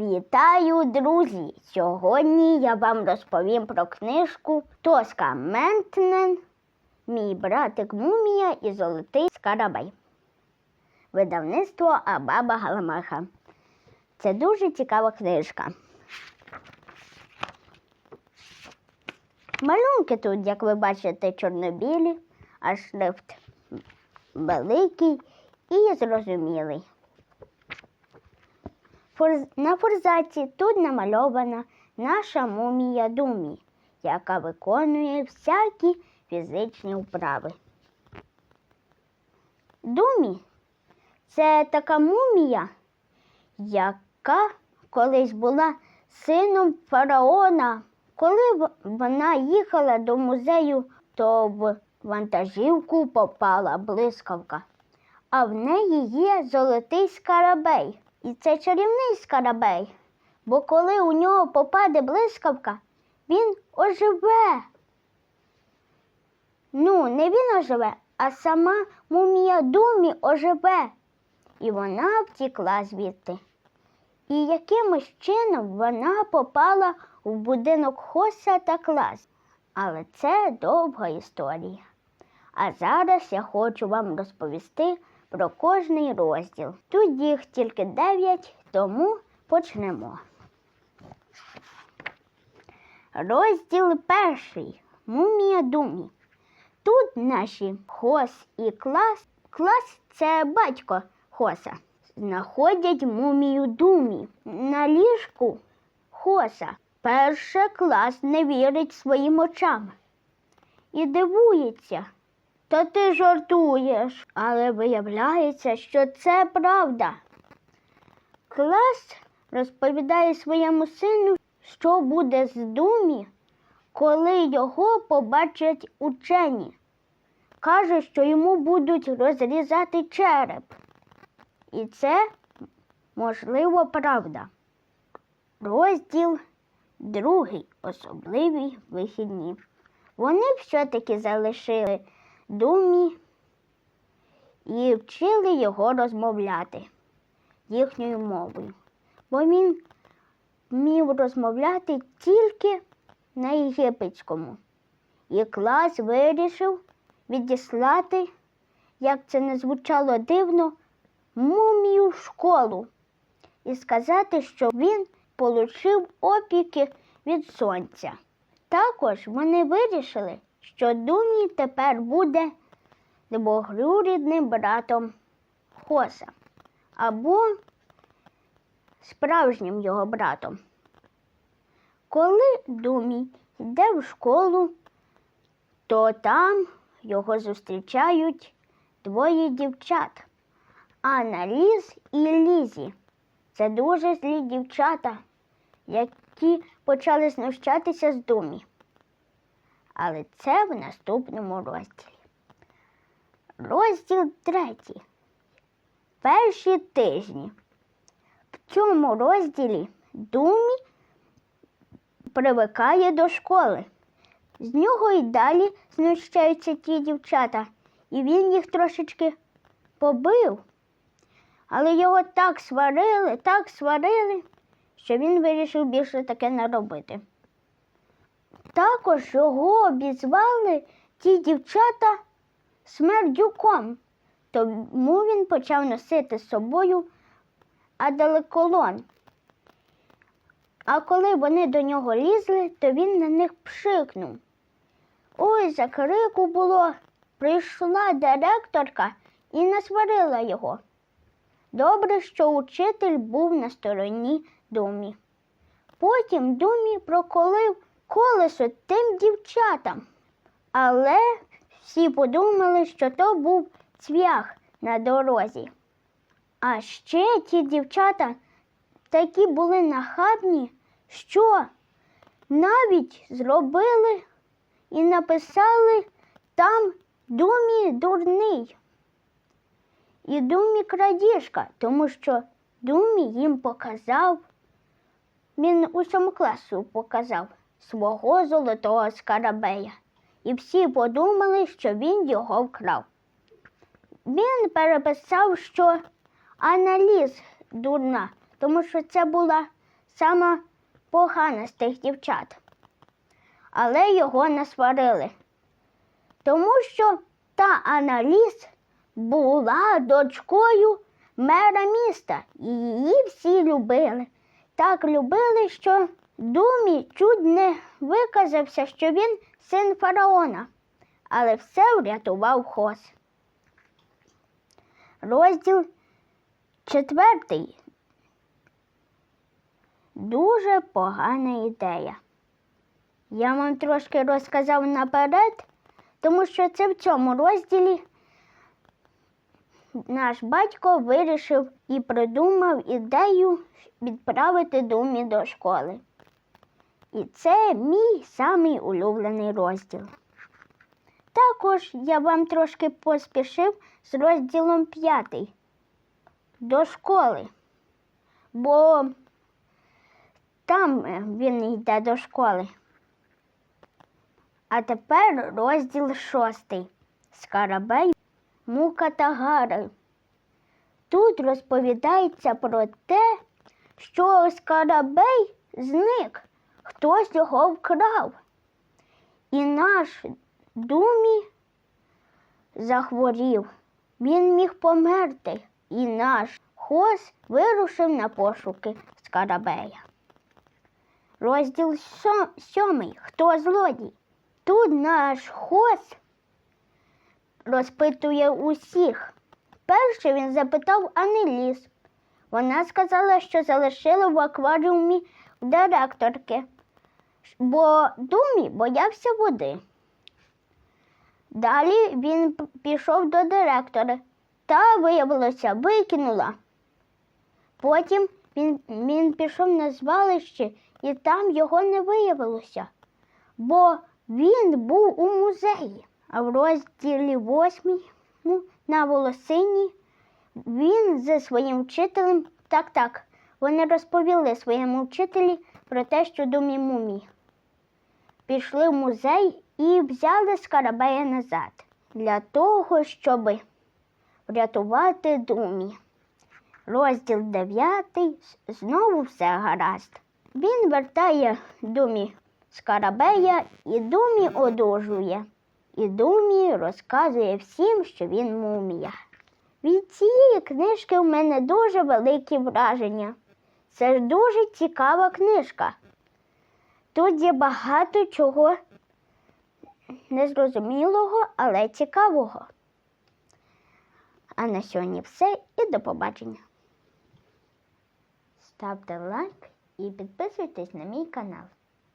Вітаю, друзі! Сьогодні я вам розповім про книжку Тоска Ментнен, мій братик Мумія і Золотий Скарабей. Видавництво Абаба Галамаха. Це дуже цікава книжка. Малюнки тут, як ви бачите, чорнобілі, а шрифт великий і зрозумілий. На форзаці тут намальована наша мумія Думі, яка виконує всякі фізичні вправи. Думі це така мумія, яка колись була сином фараона. Коли вона їхала до музею, то в вантажівку попала блискавка, а в неї є золотий скарабей. І це чарівний скарабей, бо коли у нього попаде блискавка, він оживе. Ну, не він оживе, а сама мумія Думі оживе. І вона втікла звідти. І якимось чином вона попала в будинок Хоса та клас. Але це довга історія. А зараз я хочу вам розповісти про кожний розділ. Тут їх тільки дев'ять, тому почнемо. Розділ перший. Мумія Думі. Тут наші Хос і клас. Клас це батько Хоса. Знаходять мумію Думі на ліжку Хоса. Перше клас не вірить своїм очам і дивується. Та ти жартуєш, але виявляється, що це правда. Клас розповідає своєму сину, що буде з Думі, коли його побачать учені. Каже, що йому будуть розрізати череп. І це, можливо, правда. Розділ другий особливі вихідні. Вони все-таки залишили думі і вчили його розмовляти їхньою мовою, бо він вмів розмовляти тільки на єгипетському. І клас вирішив відіслати, як це не звучало дивно, мумію в школу і сказати, що він получив опіки від сонця. Також вони вирішили, що Думі тепер буде двоюрідним братом Хоса або справжнім його братом. Коли Думі йде в школу, то там його зустрічають двоє дівчат Анна Ліз і Лізі. Це дуже злі дівчата, які почали знущатися з Думі. Але це в наступному розділі. Розділ третій. Перші тижні. В цьому розділі Думі привикає до школи. З нього й далі знущаються ті дівчата, і він їх трошечки побив. Але його так сварили, так сварили, що він вирішив більше таке не робити. Також його обізвали ті дівчата смердюком, тому він почав носити з собою адалеколон. А коли вони до нього лізли, то він на них пшикнув. Ой, за крику було. Прийшла директорка і насварила його. Добре, що учитель був на стороні Думі. Потім Думі проколив колесо тим дівчатам. Але всі подумали, що то був цвях на дорозі. А ще ті дівчата такі були нахабні, що навіть зробили і написали там Думі дурний. І Думі крадіжка, тому що Думі їм показав, він усьому класу показав свого золотого скарабея. І всі подумали, що він його вкрав. Він переписав, що аналіз дурна, тому що це була сама погана з тих дівчат. Але його не сварили, тому що та Аналіс була дочкою мера міста, і її всі любили. Так любили, що Думі чуть не виказався, що він син фараона, але все врятував Хос. Розділ четвертий. Дуже погана ідея. Я вам трошки розказав наперед, тому що це в цьому розділі наш батько вирішив і придумав ідею відправити Думі до школи. І це мій самий улюблений розділ. Також я вам трошки поспішив з розділом п'ятий до школи, бо там е, він йде до школи. А тепер розділ шостий. Скарабей, мука та гари. Тут розповідається про те, що скарабей зник, хтось його вкрав. І наш думі захворів. Він міг померти, і наш хос вирушив на пошуки скарабея. Розділ сьомий. Хто злодій? Тут наш хос розпитує усіх. Перше він запитав Анеліс. Вона сказала, що залишила в акваріумі директорки, бо Думі боявся води. Далі він пішов до директора та, виявилося, викинула. Потім він, він пішов на звалище, і там його не виявилося, бо він був у музеї. А в розділі восьмій на волосині він зі своїм вчителем так так. Вони розповіли своєму вчителі про те, що думі мумі. Пішли в музей і взяли скарабея назад для того, щоб врятувати думі. Розділ дев'ятий. Знову все гаразд. Він вертає думі скарабея і думі одужує. І думі розказує всім, що він мумія. Від цієї книжки в мене дуже великі враження. Це ж дуже цікава книжка. Тут є багато чого незрозумілого, але цікавого. А на сьогодні все і до побачення. Ставте лайк і підписуйтесь на мій канал.